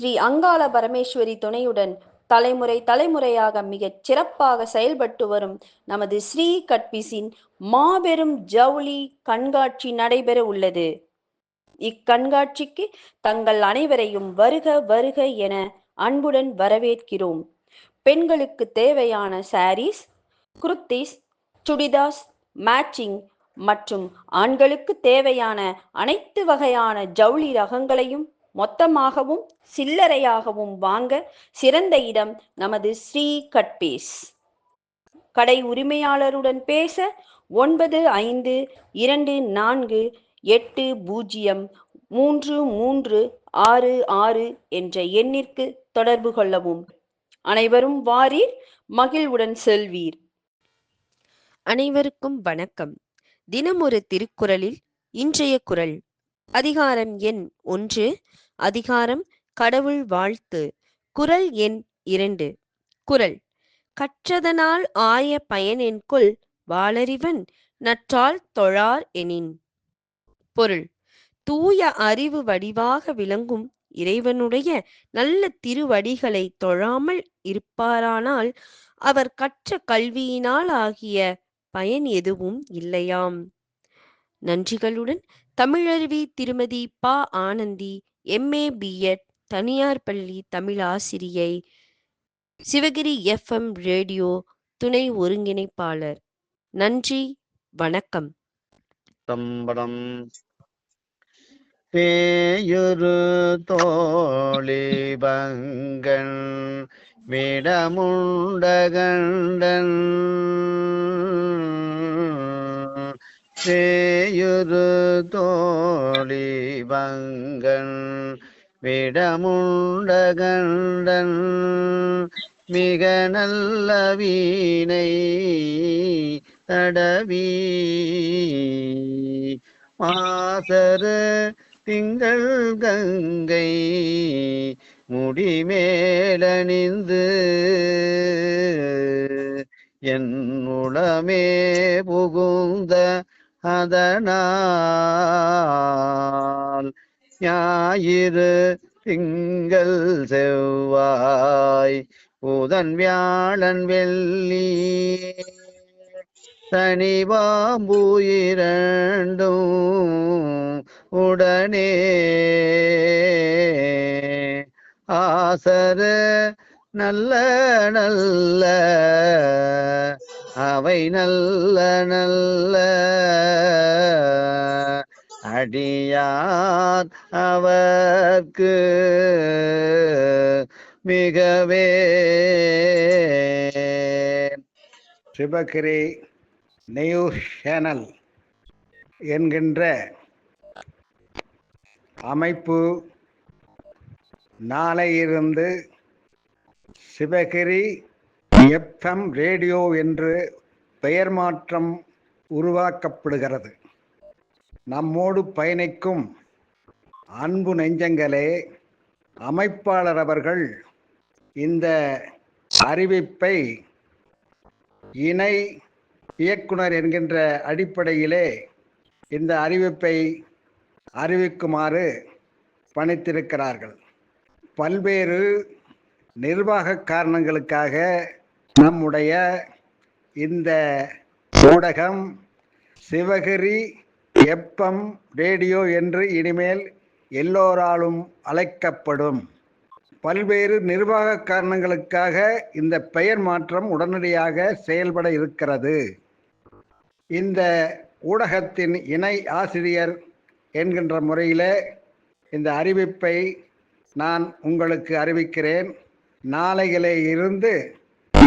ஸ்ரீ அங்காள பரமேஸ்வரி துணையுடன் தலைமுறை தலைமுறையாக மிகச் சிறப்பாக செயல்பட்டு வரும் நமது ஸ்ரீ கட்பிசின் மாபெரும் ஜவுளி கண்காட்சி நடைபெற உள்ளது. இக்கண்காட்சிக்கு தங்கள் அனைவரையும் வருக வருக என அன்புடன் வரவேற்கிறோம். பெண்களுக்கு தேவையான சாரீஸ் குர்த்திஸ் சுடிதாஸ் மேட்சிங் மற்றும் ஆண்களுக்கு தேவையான அனைத்து வகையான ஜவுளி ரகங்களையும் மொத்தமாகவும் சில்லறையாகவும் வாங்க சிறந்த இடம் நமது ஸ்ரீ கட்பேஸ். கடை உரிமையாளருடன் பேச ஒன்பது ஐந்து இரண்டு நான்கு எட்டு பூஜ்ஜியம் மூன்று மூன்று ஆறு ஆறு என்ற எண்ணிற்கு தொடர்பு கொள்ளவும். அனைவரும் வாரீர் மகிழ்வுடன் செல்வீர். அனைவருக்கும் வணக்கம். தினமொரு திருக்குறளில் இன்றைய குறள் அதிகாரம் எண் ஒன்று. அதிகாரம் கடவுள் வாழ்த்து. குறள் எண் இரண்டு. குறள் கற்றதனால் ஆய பயனென்கொள் வாளறிவன் நற்றால் தொழார் எனின். பொருள். தூய அறிவு வடிவாக விளங்கும் இறைவனுடைய நல்ல திருவடிகளை தொழாமல் இருப்பாரானால் அவர் கற்ற கல்வியினால் ஆகிய பயன் எதுவும் இல்லையாம். நன்றிகளுடன் தமிழருவி திருமதி ப. ஆனந்தி எம்ஏ பிஎட் தனியார் பள்ளி தமிழ் ஆசிரியை சிவகிரி எஃப்எம் ரேடியோ துணை ஒருங்கிணைப்பாளர். நன்றி வணக்கம். தம்படம் பேயுரு தோழிபங்கன் விடமுண்டகண்டன். சேயுரு தோழி பங்கன் விடமுண்டகண்டன் மிக நல்ல வீணை தடவி. மாசரு திங்கள் கங்கை முடிமேலணிந்து என் உளமே புகுந்த அதனால் ஞாயிறு திங்கள் செவ்வாய் புதன் வியாழன் வெள்ளி சனி பாம்பு இரண்டும் உடனே ஆசர நல்ல நல்ல அவை நல்ல நல்ல அடியார் அவர்க்கு மிகவே. சிவகிரி நியூஸ் சேனல் என்கின்ற அமைப்பு நாளையிருந்து சிவகிரி எஃப்எம் ரேடியோ என்று பெயர் மாற்றம் உருவாக்கப்படுகிறது. நம்மோடு பயணிக்கும் அன்பு நெஞ்சங்களே அமைப்பாளர் அவர்கள் இந்த அறிவிப்பை இணை இயக்குனர் என்கின்ற அடிப்படையிலே இந்த அறிவிப்பை அறிவிக்குமாறு பணித்திருக்கிறார்கள். பல்வேறு நிர்வாக காரணங்களுக்காக நம்முடைய இந்த ஊடகம் சிவகிரி எப்பம் ரேடியோ என்று இனிமேல் எல்லோராலும் அழைக்கப்படும். பல்வேறு நிர்வாக காரணங்களுக்காக இந்த பெயர் மாற்றம் உடனடியாக செயல்பட இருக்கிறது. இந்த ஊடகத்தின் இணை ஆசிரியர் என்கின்ற முறையில் இந்த அறிவிப்பை நான் உங்களுக்கு அறிவிக்கிறேன். நாளைகளே இருந்து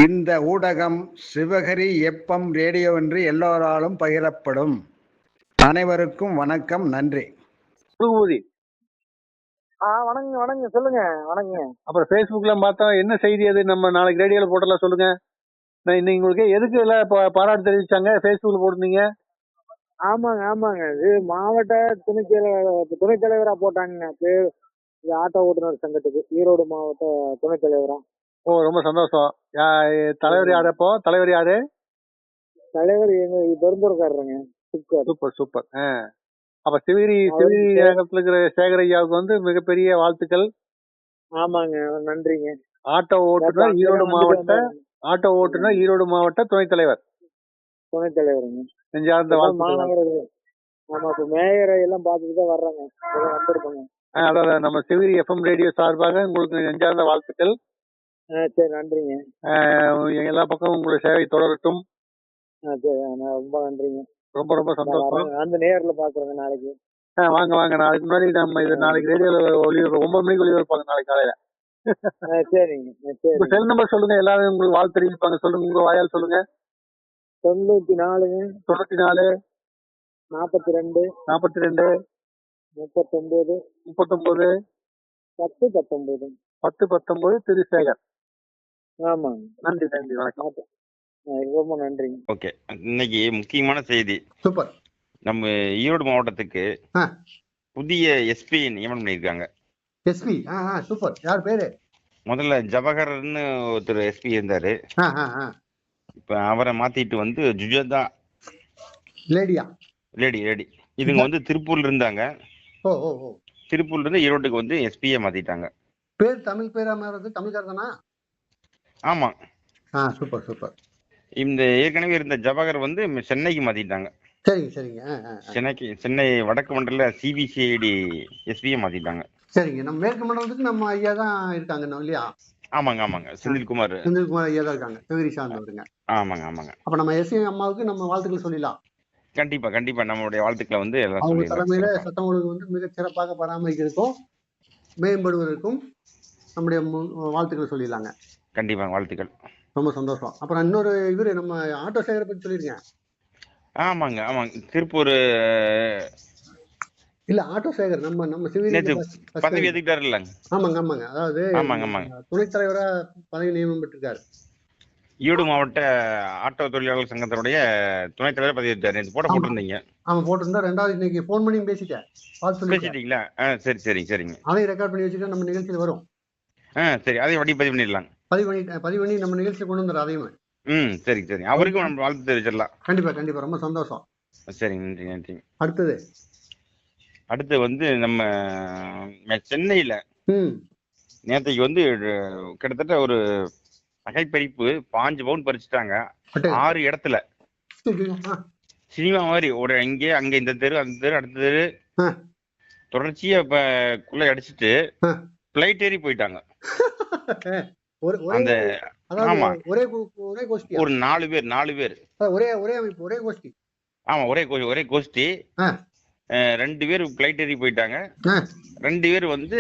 இந்த ஊடகம் சிவகரி எப்பம் ரேடியோ என்று எல்லோராலும் பகிரப்படும். அனைவருக்கும் வணக்கம் நன்றி. புதுபூதி ஆ வணங்க வணங்க சொல்லுங்க வணங்க. அப்புறம் ஃபேஸ்புக்ல பார்த்தா என்ன செய்தி அது? நம்ம நாளைக்கு ரேடியோல போட்டலாம் சொல்லுங்க. நான் இன்னைக்கு உங்களுக்கு எதுக்கு எல்லாம் பா- பாராட்டு தெரிவிச்சாங்க? ஃபேஸ்புக்ல போட்டிருந்தீங்க? ஆமாங்க ஆமாங்க. இது மாவட்ட துணைத் தலைவர் துணைத் தலைவரா போட்டாங்க இது ஆட்டோ ஓட்டுநர் சங்கத்துக்கு ஈரோடு மாவட்ட துணைத் தலைவரா. ஓ ரொம்ப சந்தோஷம். யா- தலைவர் யாரு அப்போ? தலைவர் யாரு? தலைவர் எங்க பெருந்தூர்காரருங்க. சூப்பர். சூப்பர் ஆ. அப்ப அவருக்கு சிவகிரி நகரத்துல இருக்கிற சேகர் ஐயாவுக்கு வந்து மிகப்பெரிய வாழ்த்துக்கள். ஆமாங்க நன்றிங்க. ஆட்டோ ஓட்டுநர் ஈரோடு மாவட்ட ஆட்டோ ஓட்டுநர் ஈரோடு மாவட்ட துணைத் தலைவர். துணைத் தலைவருங்க. நெஞ்சார்ந்த அதான் வாழ்த்துக்கள். மாநகர ஆமா இப்ப மேயரை எல்லாம் பார்த்துட்டு தான் வர்றாங்க. வந்திருக்கோங்க. அதான் நம்ம சிவிரி எஃப்எம் ரேடியோ சார்பாக உங்களுக்கு நெஞ்சார்ந்த வாழ்த்துக்கள். சரி நன்றிங்க. எல்லா பக்கமும் உங்களுடைய சேவை தொடரட்டும். சரி ரொம்ப நன்றிங்க. ரொம்ப ரொம்ப சந்தோஷம். வந்து நேர்ல பாக்குறேங்க நாளைக்கு. ஆ, வாங்க வாங்க. நாளைக்கு முன்னாடி நம்ம இது நாளைக்கு ரேடியோல ஒளிபரப்பு ஒன்பது மணிக்கு ஒளிபரப்பாங்க நாளைக்கு காலையில. சரிங்க உங்க செல் நம்பர் சொல்லுங்க. எல்லாரும் உங்களுக்கு வாழ்த்து தெரிவிப்பாங்க. சொல்லுங்க உங்க வாயால் சொல்லுங்க. தொண்ணூத்தி நாலுங்க தொண்ணூத்தி நாலு. நாற்பத்தி ரெண்டு நாற்பத்தி ரெண்டு முப்பத்தொன்பது முப்பத்தொன்பது பத்து பத்தொன்பது பத்து பத்தொன்பது திருசேகர். ஆமாங்க. நன்றி நன்றி வணக்கம். ரொம்ப நன்றிங்க. ஓகே. இன்னைக்கு முக்கியமான செய்தி. சூப்பர். நம்ம ஈரோடு மாவட்டத்துக்கு. புதிய எஸ்பி நியமனம் பண்ணியிருக்காங்க. எஸ்பி? சூப்பர். யார் பேரு? முதல்ல ஜவஹர்னு ஒருத்தர் எஸ்பி இருந்தாரு. ஆ ஆ ஆ. இப்ப அவரை மாத்திட்டு வந்து ஜுஜதா. லேடியா? Lady lady. இதுங்க வந்து திருப்பூர்ல இருந்தாங்க. ஓ ஓ ஓ. திருப்பூர்ல இருந்து ஈரோட்டுக்கு வந்து எஸ்பியை மாத்திட்டாங்க. பேர் தமிழ் பேரா மாறது தமிழ்கார் தானா? ஆமா. ஆ சூப்பர் சூப்பர். இந்த ஏற்கனவே இருந்த ஜவஹர் வந்து சென்னைக்கு மாத்திட்டாங்க. சரிங்க சரிங்க. சென்னைக்கு சென்னை வடக்கு மண்டல சிபிசிஐடி எஸ்பியை மாத்திட்டாங்க. சரிங்க. நம்ம மேற்கு மண்டலத்துக்கு நம்ம ஐயா தான் இருக்காங்க இல்லையா? ஆமாங்க ஆமாங்க. செந்தில்குமார். செந்தில்குமார் ஐயா தான் இருக்காங்க சிவகிரி சார்ந்தவருங்க. ஆமாங்க ஆமாங்க. அப்ப நம்ம எஸ்சி அம்மாவுக்கு நம்ம வாழ்த்துக்கள் சொல்லிடலாம். கண்டிப்பா கண்டிப்பா. நம்மளுடைய வாழ்த்துக்களை வந்து எல்லாம் அவங்க தலைமையில. சட்டம் ஒழுங்கு வந்து மிகச் சிறப்பாக பராமரிக்கிறதுக்கும் மேம்படுவதற்கும் நம்முடைய வாழ்த்துக்கள் சொல்லிடலாங்க. கண்டிப்பா வாழ்த்துக்கள். ரொம்ப சந்தோஷம். அப்புறம் இன்னொரு இவரு நம்ம ஆட்டோ சேகரை பத்தி சொல்லிருங்க ஆமாங்க ஆமாங்க. திருப்பூர் இல்ல ஆட்டோ சேகர் நம்ம நம்ம பஸ் பதவி ஏத்துக்கிட்டாரு இல்லைங்க? ஆமாங்க ஆமாங்க. அதாவது ஆமாங்க ஆமாங்க. துணைத் தலைவரா பதவி நியமனம் பெற்றிருக்காரு. ஈரோடு மாவட்ட ஆட்டோ தொழிலாளர் சங்கத்தினுடைய துணைத் தலைவர் பதவி நேத்து போட ஆமா. போட்டிருந்தீங்க. அவன் போட்டிருந்தா ரெண்டாவது இன்னைக்கு ஃபோன் பண்ணி பேசிட்டேன். பார்த்து பேசிட்டீங்களா? ஆ சரி சரிங்க சரிங்க. அதையும் ரெக்கார்ட் பண்ணி வச்சுட்டு நம்ம நிகழ்ச்சியில் வரும். ஆ சரி அதையும் வட்டி பதிவு பண்ணிடலாங்க. பதிவு பண்ணி பதிவு பண்ணி நம்ம நிகழ்ச்சியில் கொண்டு வந்துடுற அதையும். ம் சரிங்க சரிங்க அவருக்கும் நம்ம வாழ்த்து தெரிவிச்சிடலாம். கண்டிப்பா கண்டிப்பா. ரொம்ப சந்தோஷம். சரிங்க நன்றி நன்றிங்க அடுத்தது. அடுத்து வந்து நம்ம சென்னையில ம். நேத்தைக்கு வந்து கிட்டத்தட்ட ஒரு நகைப்பறிப்பு பாஞ்சு பவுன் பறிச்சுட்டாங்க. ஆறு இடத்துல. சினிமா மாதிரி ஒரு இங்கே அங்க இந்த தெரு அந்த தெரு அடுத்த தெரு. தொடர்ச்சியா இப்ப குள்ள அடிச்சிட்டு. பிளைட் ஏறி போயிட்டாங்க. ஒரு ஒரே கோஷ்டி ஒரு நாலு பேர் நாலு பேர். ஒரே ஒரே ஒரே கோஷ்டி. ஆமா ஒரே ஒரே கோஷ்டி. ரெண்டு பேர் பிளைட் ஏறி போயிட்டாங்க. ரெண்டு பேர் வந்து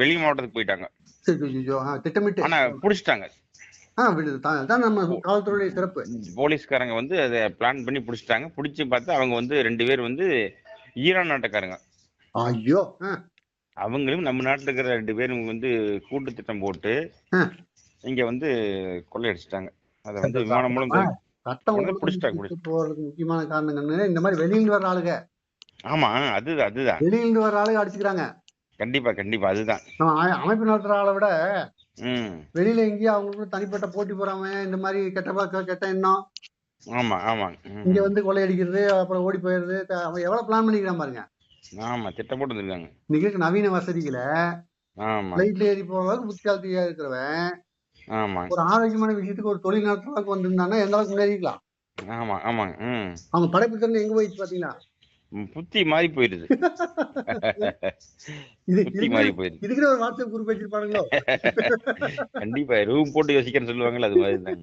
வெளி மாவட்டத்துக்கு போயிட்டாங்க. திட்டமிட்டு. ஆனா புடிச்சிட்டாங்க. போலீஸ்காரங்க வந்து அதை பிளான் பண்ணி புடிச்சிட்டாங்க. புடிச்சு பார்த்து அவங்க வந்து ரெண்டு பேர் வந்து ஈரான் நாட்டுக்காரங்க. ஐயோ அவங்களும் நம்ம நாட்டுல இருக்கிற ரெண்டு பேரும் வந்து கூட்டு திட்டம் போட்டு. இங்க வந்து கொள்ளையடிச்சிட்டாங்க. அதை வந்து விமானம் மூலம் போறதுக்கு முக்கியமான காரணங்கன்னு இந்த மாதிரி வெளியில வர்ற ஆளுங்க. ஆமா அதுதான் அதுதான். வெளியில வர்ற ஆளுங்க அடிச்சுக்கிறாங்க. கண்டிப்பா கண்டிப்பா அதுதான். அமைப்பு நடத்துற ஆளை விட வெளியில எங்கேயோ அவங்களுக்கு தனிப்பட்ட போட்டி போறாம இந்த மாதிரி கெட்ட கெட்ட எண்ணம். ஆமா ஆமா. இங்க வந்து கொள்ளையடிக்கிறது அப்புறம் ஓடி போயிடுறது அவன் எவ்வளவு பிளான் பண்ணிக்கிறான் பாருங்க. ஆமா திட்டம் போட்டு வந்திருக்காங்க. இன்னைக்கு நவீன வசதிகளை பிளைட்ல ஏறி போற அளவுக்கு புத்தியாலத்தியா இருக்கிறவன் ஒரு ஆரோக்கியமான விஷயத்துக்கு ஒரு தொழில் நடத்துற அளவுக்கு வந்திருந்தானா எந்த அளவுக்கு முன்னேறிக்கலாம் ஆமா ஆமாங்க ம். அவங்க படைப்பு திறன் எங்க போயிடுச்சு பாத்தீங்களா? புத்தி மாறி போயிருது இது புத்தி மாறி இதுக்கு போயிருது இதுக்குன்னு ஒரு வாட்ஸ்அப் குரூப் வச்சிருப்பானுங்களோ? கண்டிப்பா ரூம் போட்டு யோசிக்கிறேன்னு சொல்லுவாங்கல்ல அது மாதிரி தாங்க.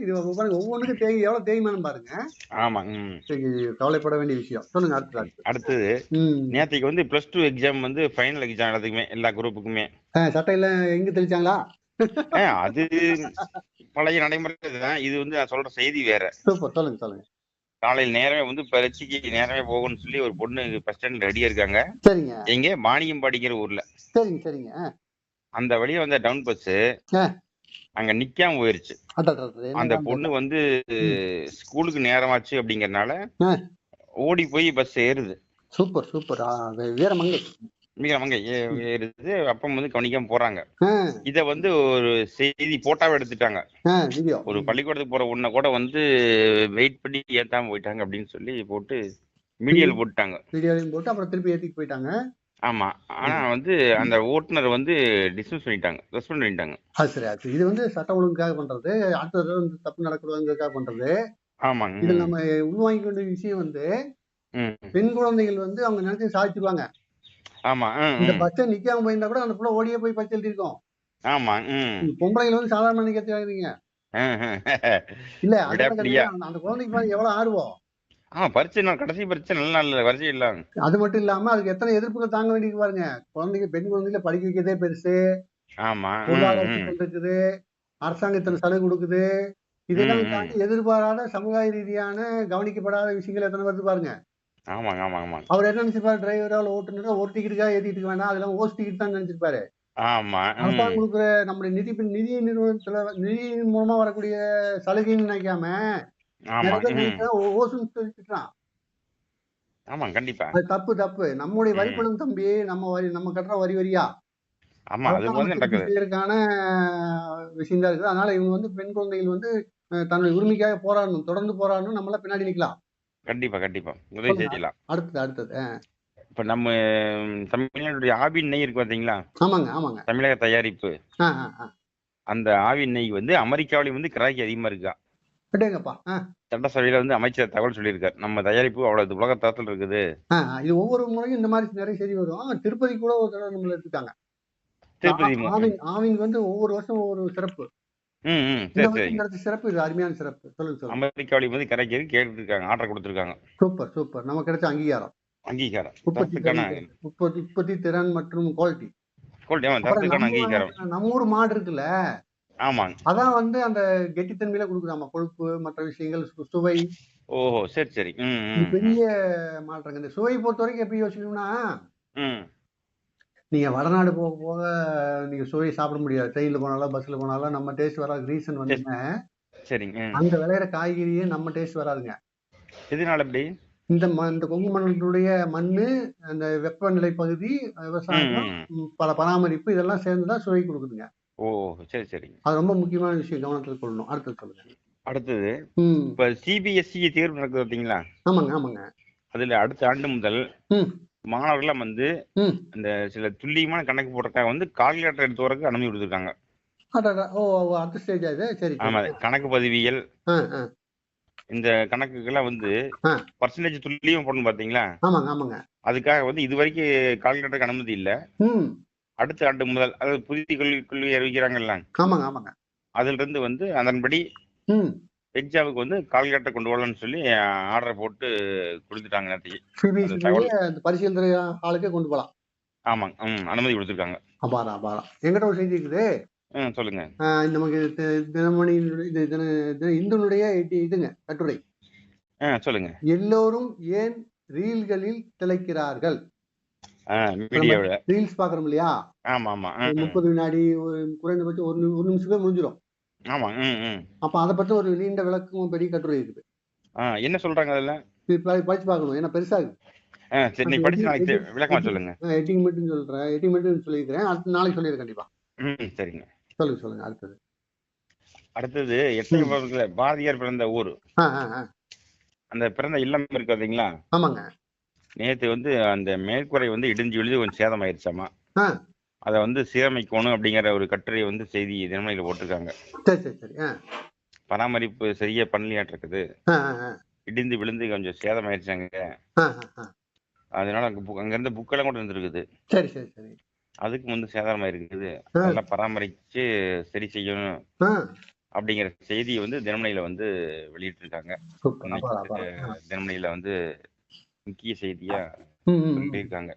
இது பாருங்க ஒவ்வொன்றுக்கும் தேய் எவ்வளவு தேய்மானம் பாருங்க. ஆமா ம். சரி, கவலைப்பட வேண்டிய விஷயம். சொல்லுங்க அடுத்து அடுத்து அடுத்தது ம். நேற்றுக்கு வந்து ப்ளஸ் டூ எக்ஸாம் வந்து ஃபைனல் எக்ஸாம் எல்லாத்துக்குமே எல்லா குரூப்புக்குமே சட்டையில எங்க தெளிச்சாங்களா? அது பழைய நடைமுறை தான். இது வந்து நான் சொல்ற செய்தி வேற. சொல்லுங்க சொல்லுங்க. காலையில் நேரமே வந்து பரீட்சைக்கு நேரமே போகணும்னு சொல்லி ஒரு பொண்ணு பஸ் ஸ்டாண்ட் ரெடியா இருக்காங்க. சரிங்க. எங்க? பாணியம்பாடிங்கிற ஊர்ல. சரிங்க சரிங்க. அந்த வழியா வந்த டவுன் பஸ். அங்க நிக்காம போயிருச்சு. அந்த பொண்ணு வந்து ஸ்கூலுக்கு நேரமாச்சு அப்படிங்கறதுனால. ஓடி போய் பஸ் ஏறுது. Super super. வீரமங்கை. மிக அவங்க ஏறுது அப்பம் வந்து கவனிக்காம போறாங்க. இத வந்து ஒரு செய்தி போட்டாவே எடுத்துட்டாங்க. ஒரு பள்ளிக்கூடத்துக்கு போற உன்னை கூட வந்து வெயிட் பண்ணி ஏத்தாம போயிட்டாங்க அப்படின்னு சொல்லி போட்டு மீடியால போட்டுட்டாங்க. வீடியோலையும் போட்டு அப்புறம் திருப்பி ஏத்திட்டு போயிட்டாங்க. ஆமா. ஆனா வந்து அந்த ஓட்டுநர் வந்து டிஸ்மிஸ் பண்ணிட்டாங்க. ரெஸ்பாண்ட் பண்ணிட்டாங்க. சரி. இது வந்து சட்ட ஒழுங்குக்காக பண்றது. அடுத்த தடவை வந்து தப்பு நடக்கூடாதுங்கிறதுக்காக பண்றது. ஆமாங்க. இதுல ம், நம்ம உள்வாங்கிக்க வேண்டிய விஷயம் வந்து. பெண் குழந்தைகள் வந்து அவங்க நினைச்சு சாதிச்சிருவாங்க. ஆமா இந்த. பஸ்ஸை நிக்காம போயிருந்தா கூட அந்த புள்ள ஓடியே போய் பஸ் எழுதிருக்கோம் ஆமா ம். பொம்பளைகள் வந்து சாதாரண நிக்கிறீங்க. இல்ல. அந்த குழந்தைக்கு பாருங்க எவ்வளவு ஆர்வம். ஆமா பரீட்சை நாள் கடைசி பரீட்சை நல்ல நாள் பரீட்சை இல்ல. அது மட்டும் இல்லாம அதுக்கு எத்தனை எதிர்ப்புகள் தாங்க வேண்டியது பாருங்க. குழந்தைங்க பெண் குழந்தைகளை படிக்க வைக்கிறதே பெருசு. ஆமா இருக்குது. அரசாங்கம் இத்தனை சலுகை கொடுக்குது. இதெல்லாம். தாண்டி எதிர்பாராத சமுதாய ரீதியான கவனிக்கப்படாத விஷயங்கள் எத்தனை வருது பாருங்க. ஆமாங்க ஆமாங்க ஆமாங்க. அவர் என்ன நினைச்சிருப்பாரு? டிரைவரோ இல்ல ஓட்டுநரோ ஒரு டிக்கெட்டுக்காக ஏத்திட்டு இருக்க வேண்டாம். அதெல்லாம் ஓஸ் டிக்கெட் தான் நினைச்சிருப்பாரு. ஆமா. அரசாங்கம் கொடுக்குற நம்முடைய நிதி நிதி நிறுவனத்துல நிதி மூலமா வரக்கூடிய சலுகைன்னு நினைக்காம ஓசுன்னு சொல்லிட்டுறான் ஆமா கண்டிப்பா. தப்பு தப்பு. நம்முடைய வரி ம். பணம் தம்பி நம்ம வரி நம்ம கட்டுற வரி வரியா? ஆமா அது விஷயம் தான் இருக்குது. அதனால இவங்க வந்து பெண் குழந்தைகள் வந்து தன்னுடைய உரிமைக்காக போராடணும் தொடர்ந்து போராடணும் நம்மளாம் பின்னாடி நிக்கலாம். கண்டிப்பா கண்டிப்பா. உதவி. செய்யலாம் அடுத்தது அடுத்தது இப்ப நம்ம தமிழ்நாட்டுடைய ஆவின் நெய் இருக்கு பாத்தீங்களா? ஆமாங்க ஆமாங்க. தமிழக தயாரிப்பு. அந்த ஆவின் நெய் வந்து அமெரிக்காவிலேயும் வந்து கிராக்கி அதிகமா இருக்கா? சட்டசபையில வந்து அமைச்சர் தகவல் சொல்லியிருக்காரு. நம்ம தயாரிப்பு அவ்வளவு உலக தரத்தில் இருக்குது. இது ஒவ்வொரு முறையும் இந்த மாதிரி நிறைய செய்தி வரும். திருப்பதி கூட ஒரு தடவை நம்மள எடுத்துட்டாங்க. திருப்பதி ஆவின் வந்து ஒவ்வொரு வருஷம் ஒவ்வொரு சிறப்பு. சிறப்பு இது அருமையான சிறப்பு. சொல்லுங்க அமெரிக்காவிலேயும் வந்து கிராக்கி கேட்டுருக்காங்க ஆர்டர் கொடுத்துருக்காங்க. Super super. நமக்கு கிடைச்ச அங்கீகாரம். அங்கீகாரம். உற்பத்தி உற்பத்தி திறன் மற்றும் குவாலிட்டி நம்ம அங்கீகாரம். நம்ம ஊர் மாடு இருக்குல்ல? ஆமாங்க. அதான் வந்து அந்த கெட்டித்தன்மையில கொடுக்குதாமா? கொழுப்பு மற்ற விஷயங்கள் சுவை. ஓஹோ சரி சரி. பெரிய மாற்றங்க இந்த சுவை பொறுத்த வரைக்கும் எப்படி யோசிக்கணும்னா ம் நீங்க வடநாடு போக போக நீங்க சுவை சாப்பிட முடியாது. ட்ரெயின்ல போனாலும் பஸ்ல போனாலும் நம்ம டேஸ்ட் வராது. ரீசன் வந்து சரிங்க. அங்க விளையிற காய்கறியே நம்ம டேஸ்ட் வராதுங்க. எதனால அப்படி? இந்த ம இந்த கொங்கு மண்டலத்துடைய மண்ணு அந்த வெப்பநிலை பகுதி விவசாயம் பல பராமரிப்பு இதெல்லாம் சேர்ந்துதான் சுவை கொடுக்குதுங்க. ஓ சரி சரிங்க. அது ரொம்ப முக்கியமான விஷயம். கவனத்தில் கொள்ளணும். அடுத்தது சொல்லுங்க. அடுத்தது இப்ப சிபிஎஸ்இ தேர்வு நடக்குது பார்த்தீங்களா ஆமாங்க ஆமாங்க. அதுல அடுத்த ஆண்டு முதல் ம் மாணவர்கள்லாம் வந்து ம். இந்த சில துல்லியமான கணக்கு போடுறதுக்காக வந்து கால்குலேட்டர் எடுத்து வரக்கு அனுமதி கொடுத்துருக்காங்க. ஆமா கணக்கு பதிவியல். இந்த கணக்குக்கெல்லாம் வந்து. பர்சன்டேஜ் துல்லியம் போடணும் பாத்தீங்களா? அதுக்காக வந்து இது வரைக்கும் கால்குலேட்டருக்கு அனுமதி இல்ல. அடுத்த ஆண்டு முதல் அதாவது புதிய கல்வி கல்வி அறிவிக்கிறாங்கல்ல. அதுல இருந்து வந்து அதன்படி எக்ஸாமுக்கு வந்து கால்குலேட்டர் கொண்டு வரலாம்னு சொல்லி ஆர்டர் போட்டு கொடுத்துட்டாங்க நேற்றுக்கு பரிசீலனை ஆளுக்கே கொண்டு போகலாம். ஆமாங்க. ம் அனுமதி கொடுத்துருக்காங்க. அபாரம் அபாரம் எங்கிட்ட ஒரு செய்தி இருக்குது. ம் சொல்லுங்க. நமக்கு தினமணி இது தின தின- இந்துனுடைய இது- இதுங்க கட்டுரை. ஆ சொல்லுங்க. எல்லோரும் ஏன் ரீல்களில் திளைக்கிறார்கள்? ரீல்ஸ் பாக்குறோம் இல்லையா? ஆமா ஆமா. முப்பது வினாடி ஒரு குறைந்தபட்சம் ஒரு ஒரு நிமிஷமே முடிஞ்சிடும் ஆமா அப்ப அதை பத்தி ஒரு நீண்ட விளக்கம் பெரிய கட்டுரை இருக்குது. என்ன சொல்றாங்க அதுல? படிச்சு பார்க்கணும் ஏன்னா பெருசா இருக்கு சரி நீ படிச்சு நாளைக்கு விளக்கமா சொல்லுங்க. எட்டிங் மட்டும் சொல்றேன் எட்டிங் மட்டும் சொல்லியிருக்கிறேன் அடுத்த நாளைக்கு சொல்லிடுறேன் கண்டிப்பா. ம் சரிங்க. சொல்லுங்க சொல்லுங்க அடுத்தது. அடுத்தது எத்தனை பாரதியார் பிறந்த ஊர்? அந்த பிறந்த இல்லம் இருக்கு பாத்தீங்களா? ஆமாங்க. நேத்து வந்து அந்த மேற்கூரை வந்து இடிஞ்சு விழுந்து கொஞ்சம் சேதமாயிருச்சாமா? ஆ. அதை வந்து சீரமைக்கணும் அப்படிங்கிற ஒரு கட்டுரை வந்து செய்தி தினமணியில போட்டிருக்காங்க. சரி சரி சரி. ஆ. பராமரிப்பு சரியா பண்ணலையாட்டு இருக்குது. இடிந்து விழுந்து கொஞ்சம் சேதமாயிருச்சாங்க ஆ ஆ ஆ. அதனால அங்க அங்க இருந்த புக்கெல்லாம் கூட இருந்திருக்குது சரி சரி சரி. அதுக்கு வந்து சேதாரமா இருக்குது. அதெல்லாம் பராமரிச்சு சரி செய்யணும் அப்படிங்கிற செய்தியை வந்து தினமணியில வந்து வெளியிட்டு இருக்காங்க. தினமணியில வந்து முக்கிய செய்தியா. சொல்லியிருக்காங்க.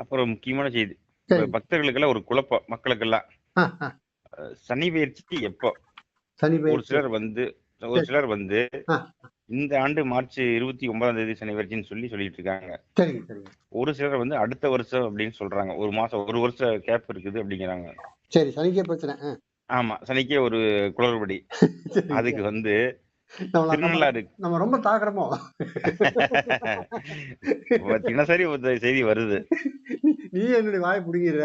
அப்புறம் முக்கியமான செய்தி. பக்தர்களுக்கெல்லாம் ஒரு குழப்பம் மக்களுக்கெல்லாம். சனி பயிற்சிக்கு எப்போ? சனி ஒரு பயிற்சி சிலர் வந்து ஒரு. சிலர் வந்து. இந்த ஆண்டு மார்ச் இருபத்தி ஒன்பதாம் தேதி சனி பயிற்சின்னு சொல்லி சொல்லிட்டு இருக்காங்க ஒரு சிலர் வந்து அடுத்த வருஷம் அப்படின்னு சொல்றாங்க. ஒரு மாசம் ஒரு வருஷம் கேப் இருக்குது அப்படிங்கிறாங்க. சரி சனிக்கே பிரச்சனை. ஆமா சனிக்கே ஒரு குளறுபடி. அதுக்கு வந்து நம்ம- ரொம்ப தாக்குறோமோ தினசரி செய்தி வருது. நீ என்னுடைய வாயை பிடிங்கிற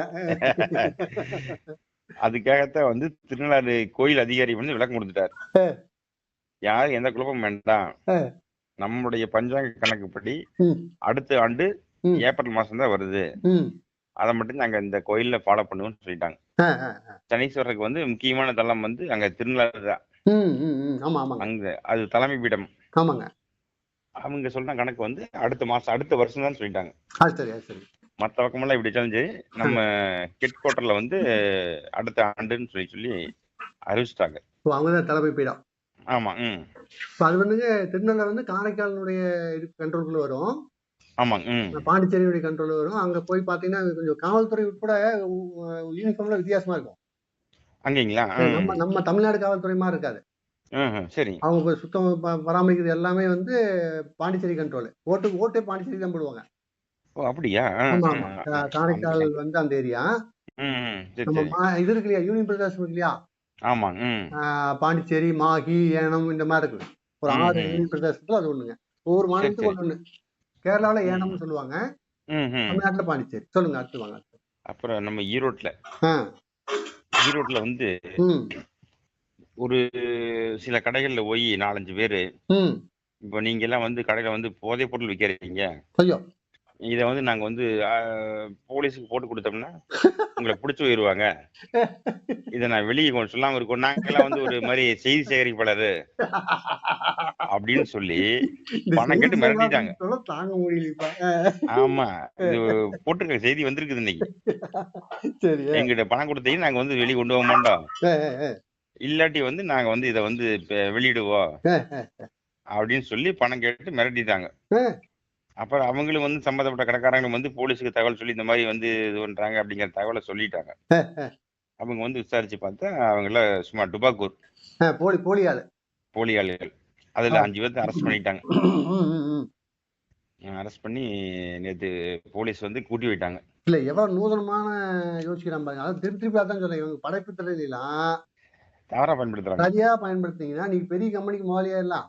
அதுக்காகத்தான் வந்து திருநள்ளாறு கோயில் அதிகாரி வந்து விளக்கம் கொடுத்துட்டார். யாரும் எந்த குழப்பமும் வேண்டாம். நம்முடைய பஞ்சாங்க கணக்குப்படி. அடுத்த ஆண்டு. ஏப்ரல் மாசம் தான் வருது. அதை மட்டும் நாங்க இந்த கோயில்ல ஃபாலோ பண்ணுவோம்னு சொல்லிட்டாங்க. சனீஸ்வரருக்கு வந்து முக்கியமான தலம் வந்து அங்க திருநள்ளாறு தான். அங்க அது தலைமை பீடம். ஆமாங்க. அவங்க சொன்ன கணக்கு வந்து அடுத்த மாசம் அடுத்த வருஷம் தான் சொல்லிட்டாங்க. மற்ற பக்கமெல்லாம் இப்படி தெரிஞ்சு நம்ம ஹெட் குவார்டர்ல வந்து அடுத்த ஆண்டுன்னு சொல்லி சொல்லி அறிவிச்சிட்டாங்க. ஓ அவங்க தான் தலைமை பீடம். ஆமா ம். இப்போ அது வந்துங்க திருநெல்வேலி வந்து காரைக்காலினுடைய கண்ட்ரோலுக்குள்ள வரும். ஆமாங்க ம். பாண்டிச்சேரியுடைய கண்ட்ரோல் வரும். அங்க போய் பாத்தீங்கன்னா கொஞ்சம் காவல்துறை உட்பட யூனிஃபார்ம்ல வித்தியாசமா இருக்கும். அங்கீங்களா? நம்ம நம்ம தமிழ்நாடு காவல்துறை மாதிரி இருக்காது. சரி. அவங்க சுத்தம் பராமரிக்கிறது எல்லாமே வந்து பாண்டிச்சேரி கண்ட்ரோல் ஓட்டு ஓட்டே பாண்டிச்சேரி தான் போடுவாங்க. ஓ அப்படியா? ஆமா ஆமா. காரைக்கால் வந்து அந்த ஏரியா. இது இருக்கு இல்லையா? யூனியன் பிரதேசம் இருக்கு இல்லையா? ஆமாங்க ம். ஆஹ் பாண்டிச்சேரி மாஹி ஏனம் இந்த மாதிரி இருக்குது. ஒரு ஆறு. யூனியன் பிரதேசத்துல அது ஒண்ணுங்க. ஒவ்வொரு மாநிலத்துக்கு. ஒண்ணு ஒண்ணு. கேரளால ஏனம்னு சொல்லுவாங்க. தமிழ்நாட்டுல பாண்டிச்சேரி. சொல்லுங்க அடுத்து வாங்க அப்புறம் நம்ம ஈரோட்ல. ஈரோட்ல வந்து ஒரு சில கடைகள்ல போய் நாலஞ்சு பேரு இப்போ நீங்க எல்லாம் வந்து கடையில வந்து போதைப் பொருள் விற்கிறீங்க ஐயோ. இதை வந்து நாங்க வந்து போலீஸுக்கு போட்டு கொடுத்தோம்னா உங்களை பிடிச்சி போயிருவாங்க. இதை நான் வெளியே கொஞ்சம் சொல்லாம இருக்கோம். நாங்கெல்லாம் வந்து ஒரு மாதிரி செய்தி சேகரிப்பாளர் அப்படின்னு சொல்லி பணம் கேட்டு மிரட்டிட்டாங்க. ஆமா. இது போட்டிருக்க செய்தி வந்திருக்குது இன்னைக்கு. எங்கிட்ட பணம் கொடுத்தீங்க நாங்க வந்து வெளியே கொண்டு போக மாட்டோம். இல்லாட்டி வந்து நாங்க வந்து இதை வந்து வெளியிடுவோம். அப்படின்னு சொல்லி பணம் கேட்டு மிரட்டிட்டாங்க. அப்புறம் அவங்களும் வந்து சம்மந்தப்பட்ட கடைக்காரங்களும் வந்து போலீஸுக்கு தகவல் சொல்லி இந்த மாதிரி வந்து இது பண்றாங்க அப்படிங்கிற தகவலை சொல்லிட்டாங்க. அவங்க வந்து விசாரிச்சு பார்த்தா அவங்கள சும்மா டுபாக்கூர். போலி போலி ஆளு போலி ஆளுகள் அதுல. அஞ்சு பேர்த்த அரெஸ்ட் பண்ணிட்டாங்க. அரெஸ்ட் பண்ணி நேத்து போலீஸ் வந்து கூட்டி போயிட்டாங்க. இல்ல எவ்வளவு நூதனமான யோசிக்கிறான் பாருங்க. அதாவது திருப்பி திருப்பி அதான் சொல்றேன். இவங்க படைப்பு திறலாம் தவறா பயன்படுத்துறாங்க. சரியா பயன்படுத்தினீங்கன்னா நீங்க பெரிய கம்பெனிக்கு முதலியா எல்லாம்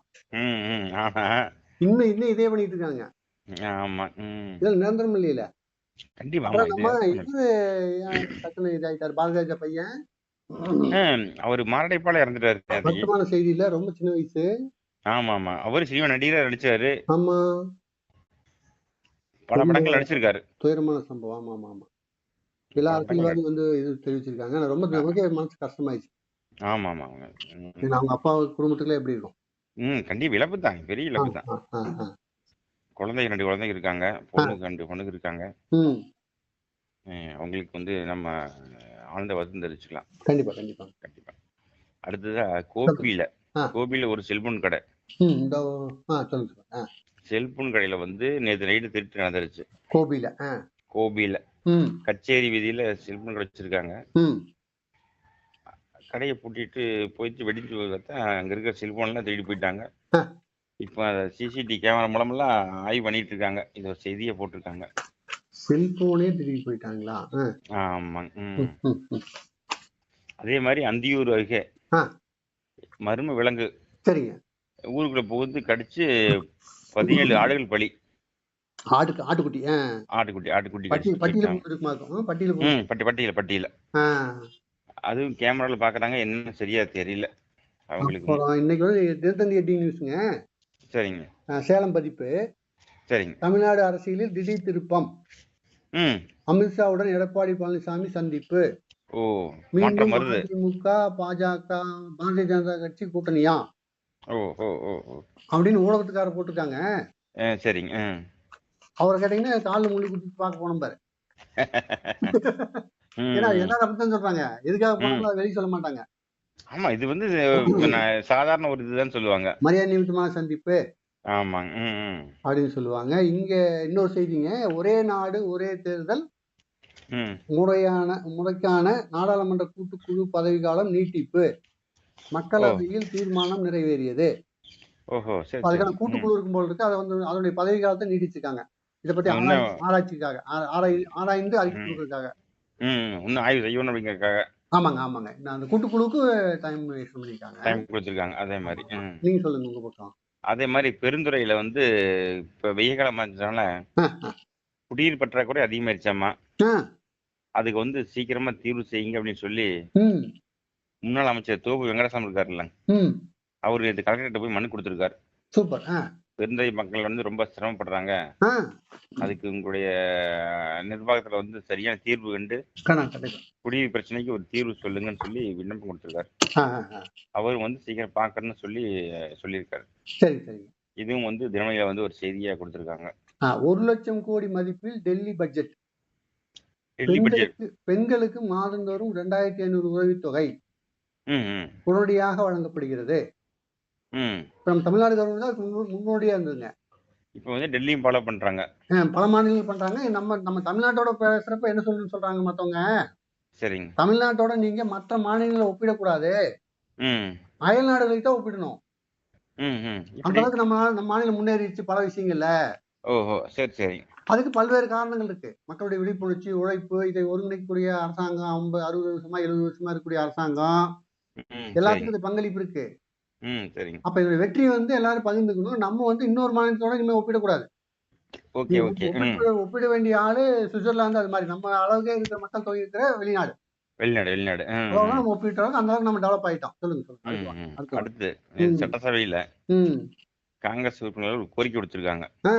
இன்னும் இன்னும் இதே பண்ணிட்டு இருக்காங்க. ஆமா ம். இதுல நிரந்தரம் கண்டிப்பா ஆமா அப்புறம் இது இதாயிட்டாரு? பாரதிராஜா பையன். அவர் மாரடைப்பால இறந்துட்டாரு நேத்தி. வருத்தமான செய்தி இல்ல ரொம்ப சின்ன வயசு. ஆமா ஆமா. அவரு சினிமா நடிகரா நடிச்சாரு. ஆமா. பல படங்கள் நடிச்சிருக்காரு. துயரமான சம்பவம். ஆமா ஆமா ஆமா. எல்லா அரசியல்வாதி வந்து இது தெரிவிச்சிருக்காங்க. ஆனா ரொம்ப நமக்கே மனசு கஷ்டமாயிடுச்சு. ஆமா ஆமா ஆமா. ம். ஏன்னா அவங்க அப்பா குடும்பத்துக்குள்ள எப்படி இருக்கும்? ம் கண்டிப்பா இழப்பு தான் பெரிய ஆ, இழப்பு தான் ஆ, ஆ, ஆ. குழந்தைங்க ரெண்டு குழந்தைங்க இருக்காங்க. பொண்ணுக்கு ரெண்டு பொண்ணுக்கு இருக்காங்க. அவங்களுக்கு வந்து நம்ம ஆழ்ந்த வருத்தம் தெரிவிச்சுக்கலாம். கண்டிப்பா கண்டிப்பா. கண்டிப்பா. அடுத்ததா கோபியில. கோபியில ஒரு செல்போன் கடை. செல்போன் கடையில வந்து நேற்று நைட்டு திருட்டு நடந்துருச்சு. கோபியில கோபியில கச்சேரி வீதியில செல்போன் கடை வச்சிருக்காங்க. கடையை பூட்டிட்டு போயிட்டு வெடிச்சு பார்த்தா அங்க இருக்க செல்போன் எல்லாம் திருடி போயிட்டாங்க. இப்போ சிசிடிவி கேமரா மூலமெல்லாம் ஆய்வு பண்ணிட்டு இருக்காங்க இது ஒரு செய்தியை போட்டிருக்காங்க. செல்போனே திரும்பி போயிட்டாங்களா? ஆமாங்க. அதே மாதிரி அந்தியூர் அருகே. மர்ம விலங்கு. சரிங்க. ஊருக்குள்ள புகுந்து கடிச்சு பதினேழு ஆடுகள் பலி. ஆட்டு ஆட்டுக்குட்டி ஆட்டுக்குட்டி ஆட்டுக்குட்டி பட்டியில பட்டியில பட்டியில அதுவும் கேமரால பாக்குறாங்க என்னன்னு சரியா தெரியல. அவங்களுக்கு இன்னைக்கு வந்து தினத்தந்தி எட்டி நியூஸுங்க. சரிங்க. சேலம் பதிப்பு. சரிங்க. தமிழ்நாடு அரசியலில் திடீர் திருப்பம். ம். அமித்ஷாவுடன் எடப்பாடி பழனிசாமி சந்திப்பு. மீண்டும் அதிமுக பாஜக பாரதிய ஜனதா கட்சி கூட்டணியா? ஓ ஓ அப்படின்னு ஊடகத்துக்கார போட்டிருக்காங்க. சரிங்க அவரை கேட்டீங்கன்னா காலில் முள்ளி குத்திட்டு பார்க்க போனோம் பாரு. ஏன்னா. எல்லாரும் அப்படித்தான் சொல்றாங்க. எதுக்காக அதை வெளியே சொல்ல மாட்டாங்க. ஆமா இது வந்து நான் சாதாரண ஒரு இதுதான் சொல்லுவாங்க. மரியாதை நிமித்தமான சந்திப்பு? ஆமாங்க ம் ம். அப்படின்னு சொல்லுவாங்க. இங்க இன்னொரு செய்திங்க. ஒரே நாடு ஒரே தேர்தல். ம். முறையான முறைக்கான நாடாளுமன்ற கூட்டுக்குழு பதவி காலம் நீட்டிப்பு. மக்களவையில் தீர்மானம் நிறைவேறியது. ஓஹோ சரி அதுக்கான ம். கூட்டுக்குழு இருக்கும் போல இருக்கு. அதை வந்து அதனுடைய பதவி காலத்தை நீட்டிச்சிருக்காங்க. இதை பத்தி இன்னும் ஆராய்- ஆராய்ச்சிக்காக ஆரா- ஆராய்- ஆராய்ந்து அறிக்கை ம். கொடுக்கறதுக்காக. ம் இன்னும் ஆய்வு செய்யணும் அப்படிங்கறதுக்காக. ஆமாங்க ஆமாங்க. நான் அந்த கூட்டுக்குழுவுக்கு டைம் வேஸ்ட் பண்ணிருக்காங்க. டைம் கொடுத்துருக்காங்க. அதே மாதிரி ம். நீங்க சொல்லுங்க உங்க பக்கம். அதே மாதிரி பெருந்துறையில வந்து இப்ப வெய்ய காலம். குடிநீர் பற்றாக்குறை அதிகமாயிருச்சாமா? ஆ, அதுக்கு வந்து சீக்கிரமா தீர்வு செய்யுங்க அப்படின்னு சொல்லி ம், முன்னாள் அமைச்சர் தோப்பு வெங்கடசாமி இருக்காருல்ல ம், அவரு நேற்று கலெக்டர்கிட்ட போய் மனு கொடுத்துருக்காரு. சூப்பர் ஆ, பெருந்தரை மக்கள் வந்து ரொம்ப சிரமப்படுறாங்க. அதுக்கு உங்களுடைய நிர்வாகத்துல வந்து சரியான தீர்வு கண்டு குடிநீர் பிரச்சனைக்கு ஒரு தீர்வு சொல்லுங்கன்னு சொல்லி விண்ணப்பம் கொடுத்திருக்காரு. அவரும் வந்து சீக்கிரம் பார்க்கறேன்னு சொல்லி சொல்லியிருக்காரு. சரி சரி. இதுவும் வந்து தினமணியில வந்து ஒரு செய்தியா கொடுத்திருக்காங்க. ஒரு லட்சம் கோடி மதிப்பில் டெல்லி பட்ஜெட். பெண்களுக்கு மாதந்தோறும் ரெண்டாயிரத்தி ஐநூறு உதவித்தொகை உடனடியாக வழங்கப்படுகிறது. இப்ப நம்ம தமிழ்நாடு கவர்மெண்ட் தான் அதுக்கு முன்னோ- முன்னோடியா இருந்ததுங்க. இப்போ வந்து டெல்லியும் ஃபாலோ பண்றாங்க. பல மாநிலங்கள் பண்றாங்க. நம்ம நம்ம தமிழ்நாட்டோட பே- சிறப்பை என்ன சொல்லணும்னு சொல்றாங்க மத்தவங்க? சரிங்க. தமிழ்நாட்டோட நீங்க மற்ற மாநிலங்களை ஒப்பிடக்கூடாது. அயல் நாடுகளை தான் ஒப்பிடணும். அந்த அளவுக்கு நம்ம நம்ம மாநிலம் முன்னேறிடுச்சு பல விஷயங்கள்ல. ஓஹோ சரி சரி. அதுக்கு பல்வேறு காரணங்கள் இருக்கு. மக்களுடைய விழிப்புணர்ச்சி உழைப்பு இதை ஒருங்கிணைக்கக்கூடிய அரசாங்கம் ஐம்பது அறுபது வருஷமா எழுபது வருஷமா இருக்கக்கூடிய அரசாங்கம். எல்லாத்துக்கும் இது பங்களிப்பு இருக்கு. ம் சரிங்க. அப்ப இதோட வெற்றி வந்து எல்லாரும் பகிர்ந்துக்கணும். நம்ம வந்து இன்னொரு மாநிலத்தோட இனிமே ஒப்பிடக்கூடாது. Okay okay. ம். ஒப்பிட ஒப்பிட வேண்டிய ஆளு சுவிட்சர்லாந்து அது மாதிரி. நம்ம அளவுக்கே இருக்கிற மக்கள் தொகை இருக்கிற வெளிநாடு. வெளிநாடு வெளிநாடு. ம் அவ்வளவுதான் ம் நம்ம ஒப்பிட்டோம் அந்த அளவுக்கு நம்ம டெவலப் ஆயிட்டோம். சொல்லுங்க சொல்லுங்க. ம், அடுத்து வா. ம். அடுத்து வா. அடுத்து ம். சட்டசபையில ம். காங்கிரஸ் உறுப்பினர்கள் ஒரு கோரிக்கை கொடுத்திருக்காங்க ஆ,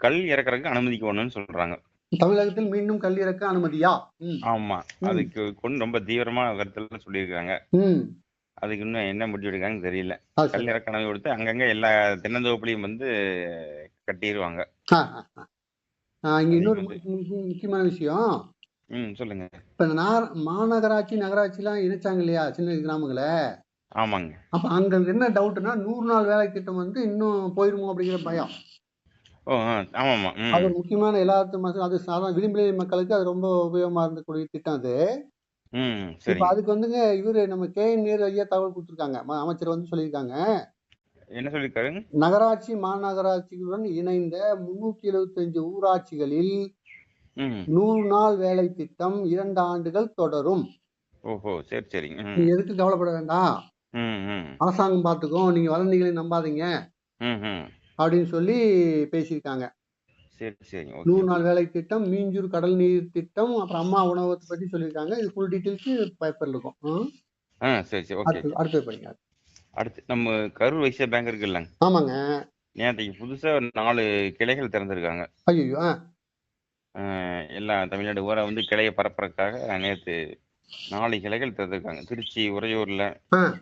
கல் இறக்குறதுக்கு அனுமதிக்கணும்னு சொல்றாங்க. தமிழகத்தில் மீண்டும் கல்வி இறக்க அனுமதியா? ம். ஆமா. ம். அதுக்கு கொண்டு ரொம்ப தீவிரமா கருத்துல சொல்லியிருக்காங்க. ம். அதுக்கு இன்னும் என்ன முடிவு எடுக்காங்கன்னு தெரியல. அது கல் சரி. இறக்க அனுமதி கொடுத்து அங்கங்க எல்லா தென்னந்தோப்புலையும் வந்து கட்டிடுவாங்க இங்க இன்னொரு முக்கியமான விஷயம். ம் சொல்லுங்க. இப்ப மாநகராட்சி நகராட்சி எல்லாம் இணைச்சாங்க இல்லையா சின்ன கிராமங்களை? ஆமாங்க. அப்ப அங்க என்ன டவுட்னா நூறு நாள் வேலை திட்டம் வந்து இன்னும் போயிருமோ அப்படிங்கிற பயம். அது முக்கியமான எல்லாத்து மக்கள் அது சாதாரண விளிம்புநிலை மக்களுக்கு அது ரொம்ப உபயோகமா இருந்தக்கூடிய திட்டம் அது. ம் இப்ப சரிங்க. அதுக்கு வந்துங்க இவரு நம்ம கே என் நேரு ஐயா தகவல் கொடுத்திருக்காங்க. ம- அமைச்சர் வந்து சொல்லியிருக்காங்க. என்ன சொல்லியிருக்காருங்க நகராட்சி மாநகராட்சிகளுடன் இணைந்த முன்னூத்தி எழுபத்தஞ்சு ஊராட்சிகளில் ம். நூறு நாள் வேலை திட்டம் இரண்டு ஆண்டுகள் தொடரும். ஓஹோ சரி சரிங்க. ம். நீங்க எதுக்கு கவலைப்பட வேண்டாம். ம் ம். அரசாங்கம் பார்த்துக்கும். நீங்க வதந்திகளை நம்பாதீங்க. அப்படின்னு சொல்லி பேசியிருக்காங்க. சரி ஓகே நூறு நாள் வேலை திட்டம் மீஞ்சூர் கடல் நீர் திட்டம் அப்புறம் அம்மா உணவகத்தை பத்தி சொல்லியிருக்காங்க. இது ஃபுல் டீட்டெயில்ஸ் பேப்பர்ல இருக்கும். ஆ? சரி சரி. ஓகே அடுத்து படிங்க அடுத்து. நம்ம கரூர் வைசிய பேங்க் இருக்குல்லங்க. ஆமாங்க. நேற்றுக்கு புதுசா நாலு கிளைகள் திறந்திருக்காங்க. ஐயோ எல்லா தமிழ்நாடு ஊரா வந்து கிளையை பரப்புறதுக்காக நேற்று நாலு கிளைகள் திறந்திருக்காங்க. திருச்சி உறையூர்ல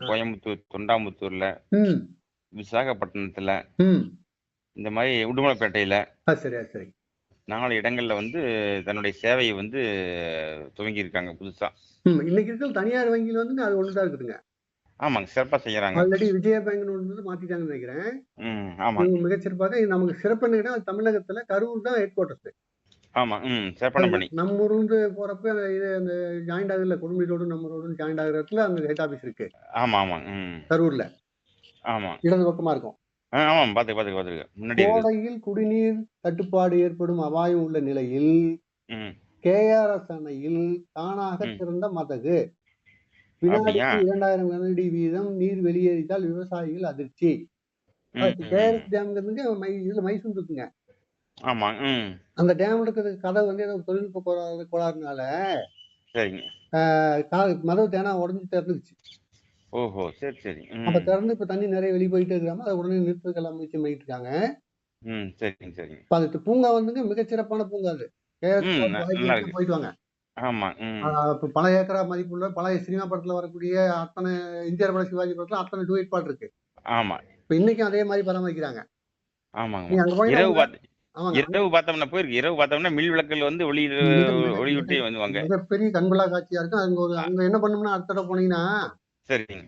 கோயம்புத்தூர் தொண்டாமுத்தூர்ல விசாகப்பட்டினத்துல இந்த மாதிரி உடுமலைப்பேட்டையில சரி சரி. நாலு இடங்கள்ல வந்து தன்னுடைய சேவையை வந்து துவங்கி இருக்காங்க புதுசா இன்னைக்கு இருக்கிற தனியார் வங்கியில் வந்து அது ஒன்று தான் இருக்குதுங்க. ஆமாங்க சிறப்பா செய்யறாங்க. ஆல்ரெடி விஜயா பேங்க்னு ஒன்று வந்து மாத்திட்டாங்கன்னு நினைக்கிறேன். ம் ஆமா. இவங்க மிகச்சிறப்பாக நமக்கு சிறப்பு அது தமிழகத்துல கரூர் தான் ஹெட் குவார்ட்டர்ஸ் ஆமா ம் சிறப்பான பணி. நம்ம ஊர்ந்து போறப்ப அந்த இது அந்த ஜாயிண்ட் ஆகுதுல குடும்பி ரோடு நம்ம ரோடு ஜாயிண்ட் ஆகுற இடத்துல அந்த ஹெட் ஆபீஸ் இருக்கு. ஆமா ஆமா ம். கரூர்ல. ஆமா. இடது பக்கமா இருக்கும். முன்னாடி இருக்கு கோடையில் குடிநீர் தட்டுப்பாடு ஏற்படும் அபாயம் உள்ள நிலையில் ம். கேஆர்எஸ் அணையில் தானாக ம். திறந்த மதகு. அப்படியா? வினாடிக்கு இரண்டாயிரம் கனஅடி வீதம் நீர் வெளியேறியதால் விவசாயிகள் அதிர்ச்சி. ம், ம், ம். கேஆர்எஸ் டேம்ங்கிறதுங்க மை இதுல மைசூர் இருக்குங்க. ஆமா ம். அந்த டேம் இருக்கிற கதை வந்து ஏதோ தொழில்நுட்ப கோளாறு கோளாறுனால சரிங்க. கா- மதவு தேனா உடஞ்சி திறந்துச்சு ஓஹோ சரி சரி. அப்ப ம் திறந்து இப்ப தண்ணி நிறைய வெளியே போயிட்டே இருக்கிறாம அதை உடனே நிறுத்துறதுக்கெல்லாம் முயற்சி பண்ணிட்டு இருக்காங்க. ம் சரிங்க சரிங்க. இப்ப அது பூங்கா வந்துங்க மிகச்சிறப்பான பூங்கா அது. ம், ந- நல்லா இருக்கு. போயிட்டு வாங்க. ஆமா ம். இப்ப பல ஏக்கரா மதிப்புள்ள பழைய சினிமா படத்துல வரக்கூடிய அத்தனை இந்தியார் பட சிவாஜி படத்துல அத்தனை டூயட் பாட்டு இருக்கு. ஆமா. இப்ப இன்னைக்கும் அதே மாதிரி பராமரிக்கிறாங்க. ஆமாங்க. நீங்க அங்க போனீங்கன்னா இரவு ஆமாங்க. இரவு பார்த்தோம்னா போயிருக்கு. இரவு பார்த்தோம்னா மில் விளக்குகள் வந்து ஒளி மிக- மிக- வந்துவாங்க மிகப்பெரிய கண்கொள்ளா காட்சியா இருக்கும். அங்க ஒரு அங்க என்ன பண்ணோம்னா அடுத்த தடவை போனீங்கன்னா சரிங்க.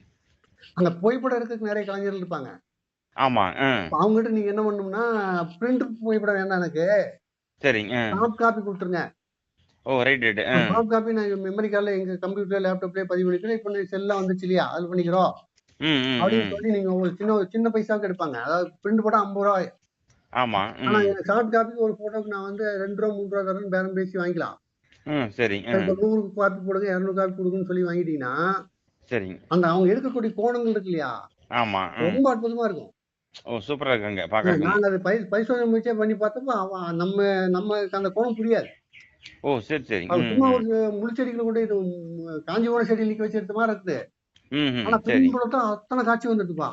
அங்க புகைப்படம் எடுக்கிறதுக்கு நிறைய கலைஞர்கள் இருப்பாங்க. ஆமா ஆ. அப்ப அவங்க கிட்ட நீங்க என்ன பண்ணணும்னா பிரிண்ட் புகைப்படம் வேண்டாம் எனக்கு? சரிங்க சாஃப்ட் காப்பி கொடுத்துருங்க. Oh right right soft copy நான் மெமரி கார்டில் எங்க கம்ப்யூட்டர் லேப்டாப்லயே பதிவு பண்ணிக்கிறேன் இப்போ செல்லாம் வந்துச்சு இல்லையா? அது பண்ணிக்கிறோம். அப்படின்னு சொல்லி நீங்க ஒரு சின்ன ஒரு சின்ன பைசாவுக்கு எடுப்பாங்க. அதாவது பிரிண்ட் போட்டா ஐம்பது ரூபா ஆமா ஆனா சாஃப்ட் காப்பிக்கு ஒரு போட்டோக்கு நான் வந்து ரெண்டு ரூபா மூணு ரூபா தரேன் பேரம் பேசி வாங்கிக்கலாம். இப்போ நூறு காப்பி போடுங்க இரநூறு காப்பி கொடுக்குன்னு சொல்லி வாங்கிட்டீங்கன்னா சரிங்க. அந்த அவங்க எடுக்கக்கூடிய கோணங்கள் இருக்கு இல்லையா? ஆமா ரொம்ப அற்புதமா இருக்கும். ஓ சூப்பரா இருக்காங்க. பார்க்க நாங்க அது பரி பரிசோதனை முயற்சியா பண்ணி பார்த்தப்ப அவன் நம்ம நம்ம அந்த கோணம் புரியாது. ஓ சரி சரி. சும்மா ஒரு முள்செடிகளை கூட இது காஞ்சி போன செடி நிக்க வச்சு எடுத்த மாதிரி இருக்குது. ஆனா போட்டா அத்தனை காட்சி வந்துட்டுப்பா.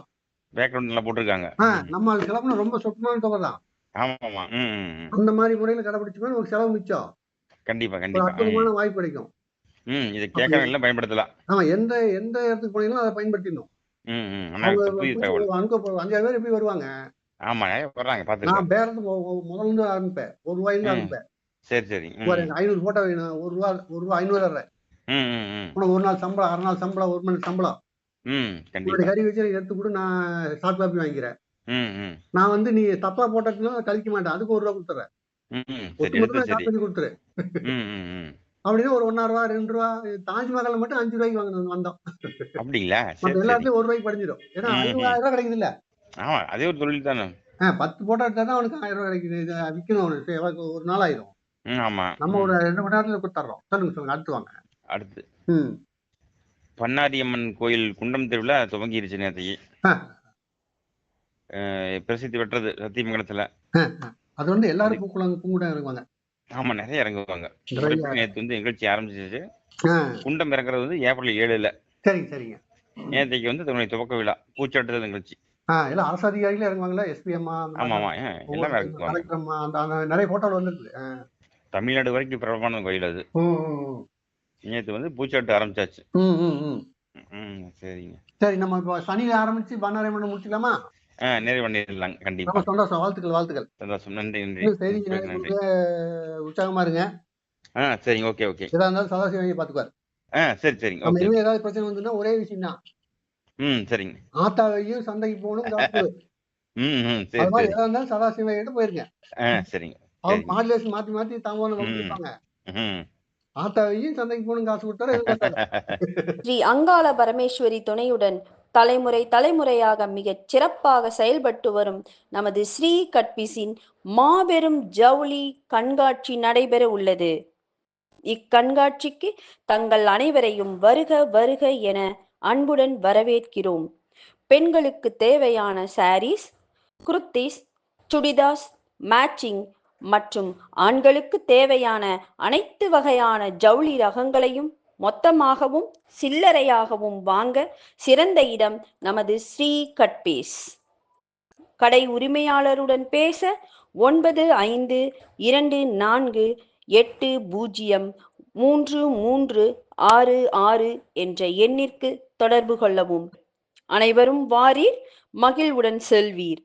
பேக்ரவுண்ட் நல்லா போட்டிருக்காங்க. நம்ம அது செலவுனா ரொம்ப சொற்பமான தொகை தான். ஆமா ஆமா ம் ம், ம். அந்த மாதிரி முறையில கடைபிடிச்சோம்னா நமக்கு செலவு மிச்சம். கண்டிப்பா ஒரு கண்டிப்பா. அற்புதமான வாய்ப்பு கிடைக்கும். ம் இது கேட்கறவங்க பயன்படுத்தலாம். ஆமா எந்த எந்த இடத்துக்கு போனீங்களும் அதை பயன்படுத்திடணும். அங்க அஞ்சாறு பேர் எப்படி வருவாங்க? ஆமா வர்றாங்க பாத்துருக்கேன் நான் பேரத்துக்கு முதல்ல இருந்து ஆரம்பிப்பேன் ஒரு ரூபாயிலிருந்து ம். ஆரம்பிப்பேன் சரி சரி ஐநூறு போட்டோ வேணும் ஒரு ரூபா ஒரு ரூபா ஐநூறு தர்றேன் ம் ம் ம். உனக்கு ஒரு நாள் சம்பளம் அரை நாள் சம்பளம் ஒரு மணி சம்பளம். ம் உன்னோட கறி வச்சு எடுத்து கூட நான் சாஃப்ட் காப்பி வாங்கிக்கிறேன். ம் ம். நான் வந்து நீ தப்பா போட்டதுன்னா கழிக்க மாட்டேன். அதுக்கு ஒரு ரூபா கொடுத்துறேன். கொடுத்துரு ம் ம் ம். அப்படின்னு ஒரு ஒன்னா ரூபா ரெண்டு ரூபா தாஜ்மஹால் மட்டும் அஞ்சு ரூபாய்க்கு வாங்கினது வந்தோம் அப்படிங்களா? எல்லாத்துலயும் ஒரு ரூபாய்க்கு படிஞ்சிடும். ஏன்னா. ஐநூறாயிரம் ரூபாய் கிடைக்குது இல்ல ஆமா அதே ஒரு தொழில் தானே. பத்து போட்டோ எடுத்தா தான் அவனுக்கு ஆயிரம் ரூபாய் கிடைக்குது. இது விற்கணும் அவனுக்கு. ஒரு நாள் ஆயிரும். ஆமா. நம்ம. ஒரு ரெண்டு மணி நேரத்துல கொடுத்துட்றோம் சொல்லுங்க சொல்லுங்க அடுத்து வாங்க. அடுத்து. ம். பண்ணாரியம்மன் கோயில் குண்டம் திருவிழா துவங்கிருச்சு. அஹ் பிரசித்தி பெற்றது சத்தியமங்கலத்துல. அது வந்து எல்லாரும் பூக்குளம் பூங்குடம் இருக்குவாங்க ஆமா நிறைய இறங்குவாங்க. நேற்று வந்து நிகழ்ச்சி ஆரம்பிச்சிச்சு. குண்டம் இறங்குறது வந்து ஏப்ரல் ஏழுல. சரிங்க சரிங்க. நேற்றைக்கு வந்து தன்னுடைய துவக்க விழா பூச்சாட்டுதல் நிகழ்ச்சி. எல்லாம் அரசு அதிகாரிகளே இறங்குவாங்களா? எஸ்பி அம்மா ஆமா ஆமா எல்லாமே இறங்குவாங்க. நிறைய போட்டோல வந்துருக்கு. தமிழ்நாடு வரைக்கும் பிரபலமான கோயில் அது. நேற்று வந்து பூச்சாட்டு ஆரம்பிச்சாச்சு. சரிங்க. சரி நம்ம இப்போ சனியில ஆரம்பிச்சு பண்ணாரை பண்ண முடிச்சுக்கலாமா நிறைவு பண்ணிடலாம். கண்டிப்பா. சந்தோஷம். வாழ்த்துக்கள் வாழ்த்துக்கள். சந்தோஷம். நன்றி நன்றி. உற்சாகமா இருங்க. ஆ சரிங்க. Okay okay. எதா இருந்தாலும் சதாசிவங்க பாத்துக்குவார். ஆ சரி சரிங்க. நம்ம ஓகே இனிமே ஏதாவது பிரச்சனை வந்துன்னா ஒரே விஷயம் தான் ம் சரிங்க. ஆத்தாவையும் சந்தைக்கு போகணும் காசு ம் ம் சரி சரி. எதா இருந்தாலும் சதாசிவம் கிட்ட போயிருங்க. ஆ சரிங்க. அவர் சரிங்க. மாடுலேஷன் மாத்தி மாத்தி தாமதம் ம். கொடுப்பாங்க ம். ஆத்தாவையும் சந்தைக்கு போகணும் காசு கொடுத்தாரு. ஸ்ரீ அங்காள பரமேஸ்வரி துணையுடன் தலைமுறை தலைமுறையாக மிகச் சிறப்பாக செயல்பட்டு வரும் நமது ஸ்ரீ கட்பிஸின் மாபெரும் ஜவுளி கண்காட்சி நடைபெற உள்ளது. இக்கண்காட்சிக்கு தங்கள் அனைவரையும் வருக வருக என அன்புடன் வரவேற்கிறோம். பெண்களுக்கு தேவையான சாரீஸ் குர்த்திஸ் சுடிதாஸ் மேட்சிங் மற்றும் ஆண்களுக்கு தேவையான அனைத்து வகையான ஜவுளி ரகங்களையும் மொத்தமாகவும் சில்லறையாகவும் வாங்க சிறந்த இடம் நமது ஸ்ரீ கட்பேஸ் கடை உரிமையாளருடன் பேச ஒன்பது ஐந்து இரண்டு நான்கு எட்டு பூஜ்ஜியம் மூன்று மூன்று ஆறு ஆறு என்ற எண்ணிற்கு தொடர்பு கொள்ளவும். அனைவரும் வாரீர் மகிழ்வுடன் செல்வீர்.